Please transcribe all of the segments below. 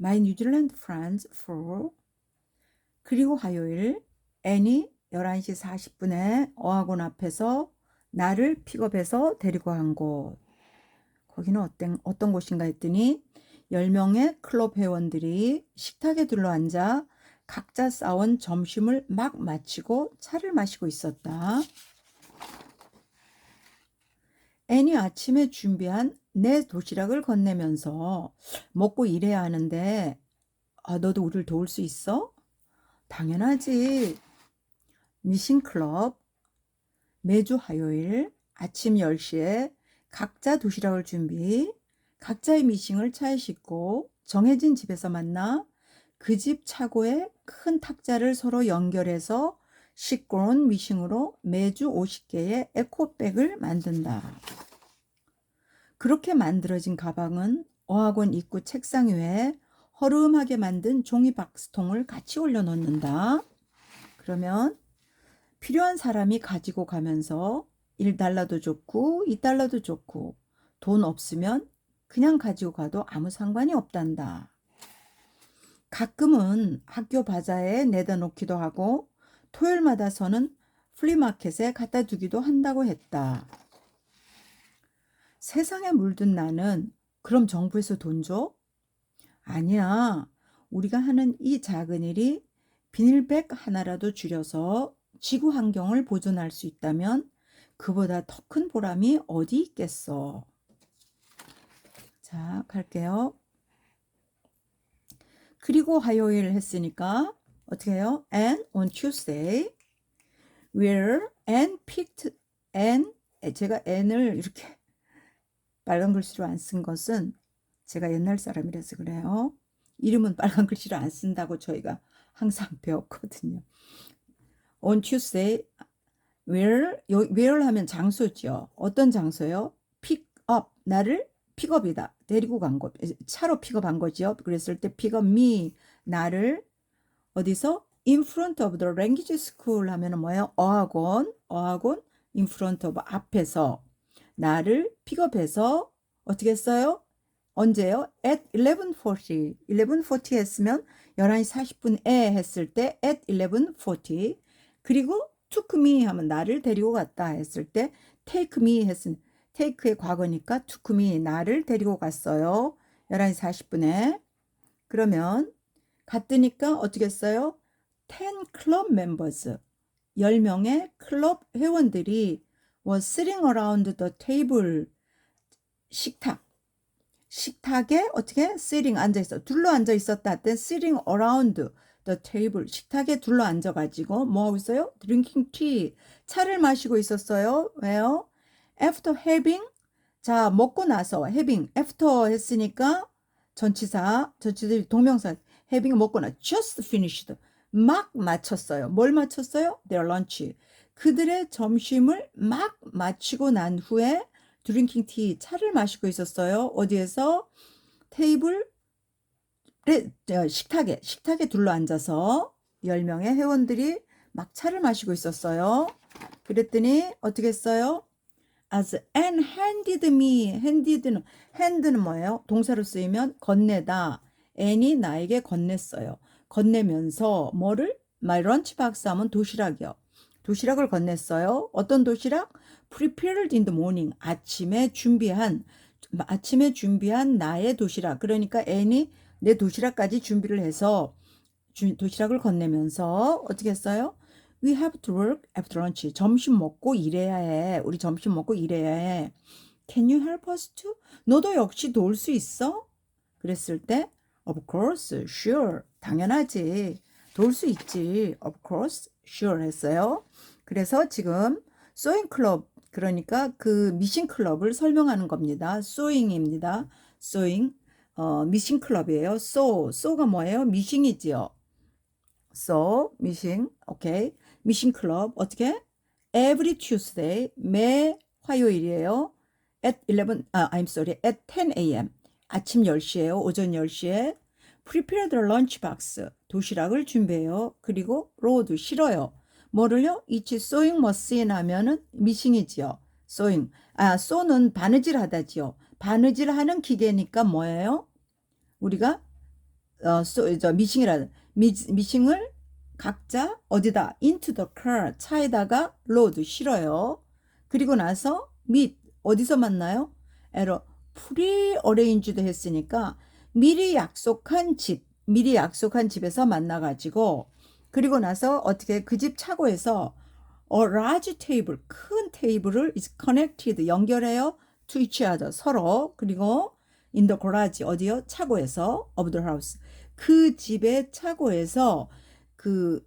my New Zealand friends for 그리고 화요일 애니 11시 40분에 어학원 앞에서 나를 픽업해서 데리고 간 곳. 거기는 어떤, 어떤 곳인가 했더니 10명의 클럽 회원들이 식탁에 둘러앉아 각자 싸온 점심을 막 마치고 차를 마시고 있었다. 애니 아침에 준비한 내 도시락을 건네면서 먹고 일해야 하는데, 아, 너도 우리를 도울 수 있어? 당연하지. 미싱클럽 매주 화요일 아침 10시에 각자 도시락을 준비, 각자의 미싱을 차에 싣고 정해진 집에서 만나 그 집 차고에 큰 탁자를 서로 연결해서 시끄러운 미싱으로 매주 50개의 에코백을 만든다. 그렇게 만들어진 가방은 어학원 입구 책상 위에 허름하게 만든 종이 박스통을 같이 올려놓는다. 그러면 필요한 사람이 가지고 가면서 1달러도 좋고 2달러도 좋고 돈 없으면 그냥 가지고 가도 아무 상관이 없단다. 가끔은 학교 바자에 내다 놓기도 하고 토요일마다 서는 플리마켓에 갖다 두기도 한다고 했다. 세상에 물든 나는 그럼 정부에서 돈 줘? 아니야. 우리가 하는 이 작은 일이 비닐백 하나라도 줄여서 지구 환경을 보존할 수 있다면 그보다 더 큰 보람이 어디 있겠어. 자, 갈게요. 그리고 화요일 했으니까 어떻게 해요? And on Tuesday, where Anne picked Anne 제가 Anne을 이렇게 빨간 글씨로 안 쓴 것은 제가 옛날 사람이라서 그래요. 이름은 빨간 글씨로 안 쓴다고 저희가 항상 배웠거든요. On Tuesday, where, where 하면 장소죠. 어떤 장소요? pick up, 나를 픽업이다. 데리고 간 것. 차로 픽업한 거죠. 그랬을 때 up me, 나를 어디서? in front of the language school 하면은 뭐예요? 어학원, 어학원, in front of 앞에서 나를 픽업해서 어떻게 했어요? 언제요? at 11:40. 11:40 했으면 11시 40분에 했을 때 at 11:40. 그리고 took me 하면 나를 데리고 갔다 했을 때 take me 했으면 take의 과거니까 took me 나를 데리고 갔어요. 11시 40분에. 그러면 갔더니까 어떻게 했어요? 10 club members. 10명의 클럽 회원들이 was sitting around the table. 식탁. 식탁에 어떻게 sitting 앉아 있어. 둘러 앉아 있었다 할때 sitting around the table. 식탁에 둘러 앉아 가지고 뭐 하고 있어요? drinking tea. 차를 마시고 있었어요. 왜요? after having 자, 먹고 나서 having after 했으니까 전치사, 전치사 동명사 having 먹고 나 just finished. 막 마쳤어요. 뭘 마쳤어요? their lunch. 그들의 점심을 막 마치고 난 후에 드링킹 티 차를 마시고 있었어요. 어디에서 테이블에 식탁에 식탁에 둘러 앉아서 10명의 회원들이 막 차를 마시고 있었어요. 그랬더니 어떻게 했어요? as and handed me handed는 hand는 뭐예요? 동사로 쓰이면 건네다. and이 나에게 건넸어요. 건네면서 뭐를 my lunch box 하면 도시락이요. 도시락을 건넸어요. 어떤 도시락? prepared in the morning. 아침에 준비한 아침에 준비한 나의 도시락. 그러니까 애니 내 도시락까지 준비를 해서 도시락을 건네면서 어떻게 했어요? We have to work after lunch. 점심 먹고 일해야 해. 우리 점심 먹고 일해야 해. Can you help us too? 너도 역시 도울 수 있어? 그랬을 때 Of course, sure. 당연하지. 도울 수 있지. Of course, sure 했어요. 그래서 지금 소잉 클럽 그러니까 그 미싱 클럽을 설명하는 겁니다. 소잉입니다. 소잉 어, 미싱 클럽이에요. so so가 뭐예요? 미싱이지요. so 미싱 오케이 미싱 클럽 어떻게? every Tuesday 매 화요일이에요. at 11 아 I'm sorry at 10 a.m. 아침 10시에요. 오전 10시에 prepare the lunch box 도시락을 준비해요. 그리고 로드 실어요. 뭐를요? 이치 sewing machine 하면은 미싱이지요. sewing. 아, 쏘는 바느질 하다지요. 바느질 하는 기계니까 뭐예요? 우리가 어, 소, 저 미싱이라는 미, 미싱을 각자 어디다 into the car 차에다가 load 실어요. 그리고 나서 meet 어디서 만나요? at a pre-arranged 했으니까 미리 약속한 집, 미리 약속한 집에서 만나가지고 그리고 나서 어떻게 그 집 차고에서 a large table 큰 테이블을 is connected 연결해요. To each other 서로. 그리고 in the garage 어디요? 차고에서 of the house. 그 집의 차고에서 그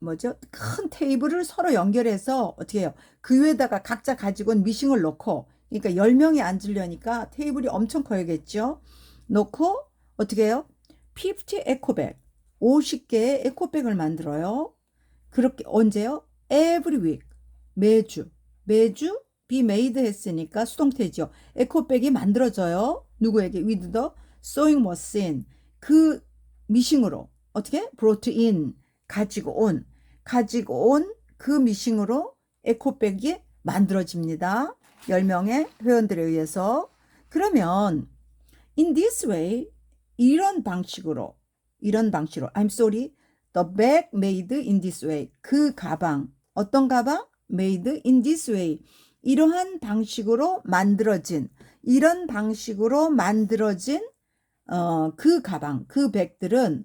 뭐죠? 큰 테이블을 서로 연결해서 어떻게 해요? 그 위에다가 각자 가지고 온 미싱을 놓고 그러니까 10명이 앉으려니까 테이블이 엄청 커야겠죠 놓고 어떻게 해요? 50 에코백 50개의 에코백을 만들어요. 그렇게 언제요? every week. 매주. 매주 be made 했으니까 수동태죠. 에코백이 만들어져요. 누구에게? with the sewing machine. 그 미싱으로 어떻게? brought in. 가지고 온. 가지고 온 그 미싱으로 에코백이 만들어집니다. 10명의 회원들에 의해서. 그러면 in this way 이런 방식으로 이런 방식으로 I'm sorry the bag made in this way 그 가방 어떤 가방 made in this way 이러한 방식으로 만들어진 이런 방식으로 만들어진 어, 그 가방 그 백들은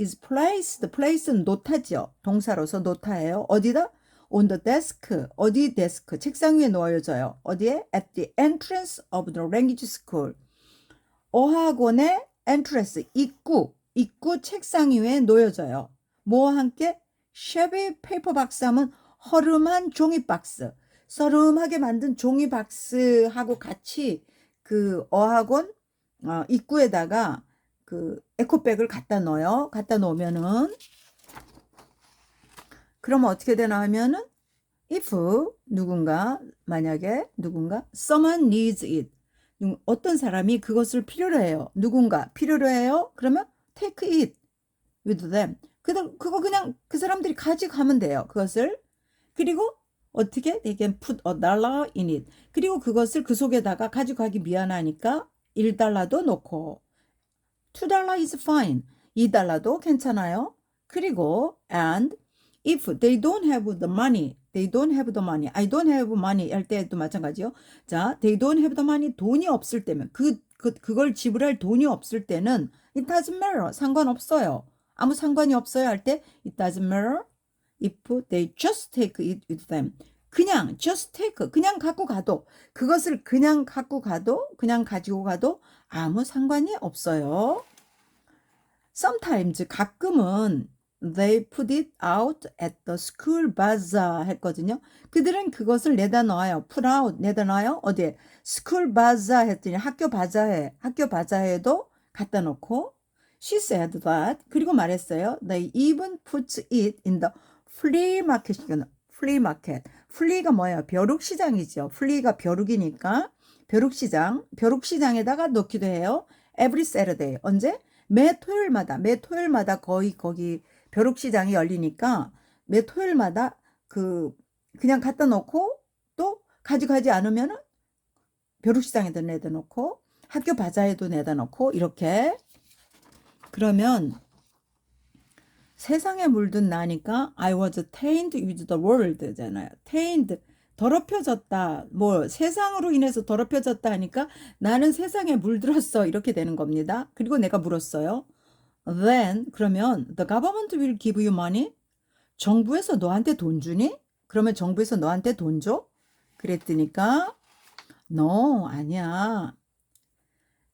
is placed place는 노타죠 동사로서 노타예요 어디다 on the desk 어디 데스크 책상 위에 놓여져요 어디에 at the entrance of the language school 어학원의 entrance 입구 입구 책상 위에 놓여져요. 뭐와 함께? 쉐비 페이퍼 박스 하면 허름한 종이 박스 서름하게 만든 종이 박스하고 같이 그 어학원 어, 입구에다가 그 에코백을 갖다 넣어요. 갖다 놓으면은 그러면 어떻게 되나 하면은 if 누군가 만약에 누군가 someone needs it. 누- 어떤 사람이 그것을 필요로 해요. 누군가 필요로 해요. 그러면 take it with them. 그다 그거 그냥 그 사람들이 가져가면 돼요. 그것을 그리고 어떻게 they can put a dollar in it. 그리고 그것을 그 속에다가 가져가기 미안하니까 1달러도 넣고 2달러 is fine. 2달러도 괜찮아요. 그리고 and if they don't have the money, they don't have the money. I don't have money 할 때도 마찬가지요. 자, they don't have the money 돈이 없을 때면 그, 그 그걸 지불할 돈이 없을 때는 it doesn't matter. 상관없어요. 아무 상관이 없어요 할 때 it doesn't matter if they just take it with them. 그냥 just take 그냥 갖고 가도 그것을 그냥 갖고 가도 그냥 가지고 가도 아무 상관이 없어요. Sometimes 가끔은 they put it out at the school bazaar 했거든요. 그들은 그것을 내다 놔요. put out 내다 놔요. 어디에? school bazaar 했더니 학교 바자회 학교 바자회도 갖다 놓고 she said that 그리고 말했어요. they even put it in the flea market flea market 플리가 뭐예요? 벼룩 시장이죠. 플리가 벼룩이니까 벼룩 시장, 벼룩 시장에다가 놓기도 해요. Every Saturday. 언제? 매 토요일마다, 매 토요일마다 거의 거기 벼룩시장이 열리니까 매 토요일마다 그 그냥 갖다 놓고 또 가져가지 않으면은 벼룩시장에도 내다 놓고 학교 바자에도 내다 놓고 이렇게 그러면 세상에 물든 나니까 I was tainted with the world잖아요. tainted 더럽혀졌다. 뭐 세상으로 인해서 더럽혀졌다 하니까 나는 세상에 물들었어. 이렇게 되는 겁니다. 그리고 내가 물었어요. Then 그러면 the government will give you money? 정부에서 너한테 돈 주니? 그러면 정부에서 너한테 돈 줘? 그랬더니까 no 아니야.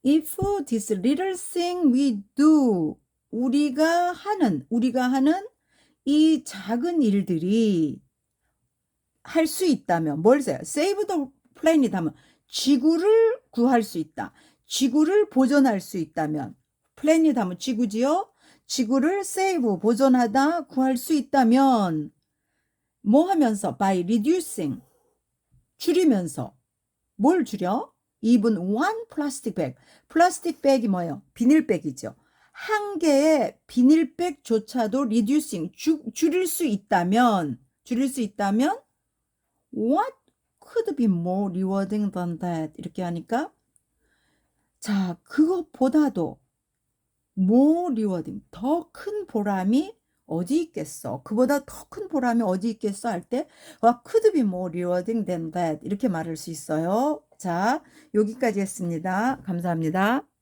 If this little thing we do 우리가 하는 우리가 하는 이 작은 일들이 할 수 있다면 뭘 써요? Save the planet 하면 지구를 구할 수 있다. 지구를 보존할 수 있다면 planet 하면 지구지요. 지구를 save 보존하다 구할 수 있다면 뭐 하면서 by reducing 줄이면서 뭘 줄여? even one plastic bag. 플라스틱 백이 뭐예요? 비닐백이죠. 한 개의 비닐백조차도 reducing 주, 줄일 수 있다면 줄일 수 있다면 what could be more rewarding than that 이렇게 하니까 자 그것보다도 more rewarding 더 큰 보람이 어디 있겠어? 그보다 더 큰 보람이 어디 있겠어? 할때 what could be more rewarding than that 이렇게 말할 수 있어요. 자, 여기까지 했습니다. 감사합니다.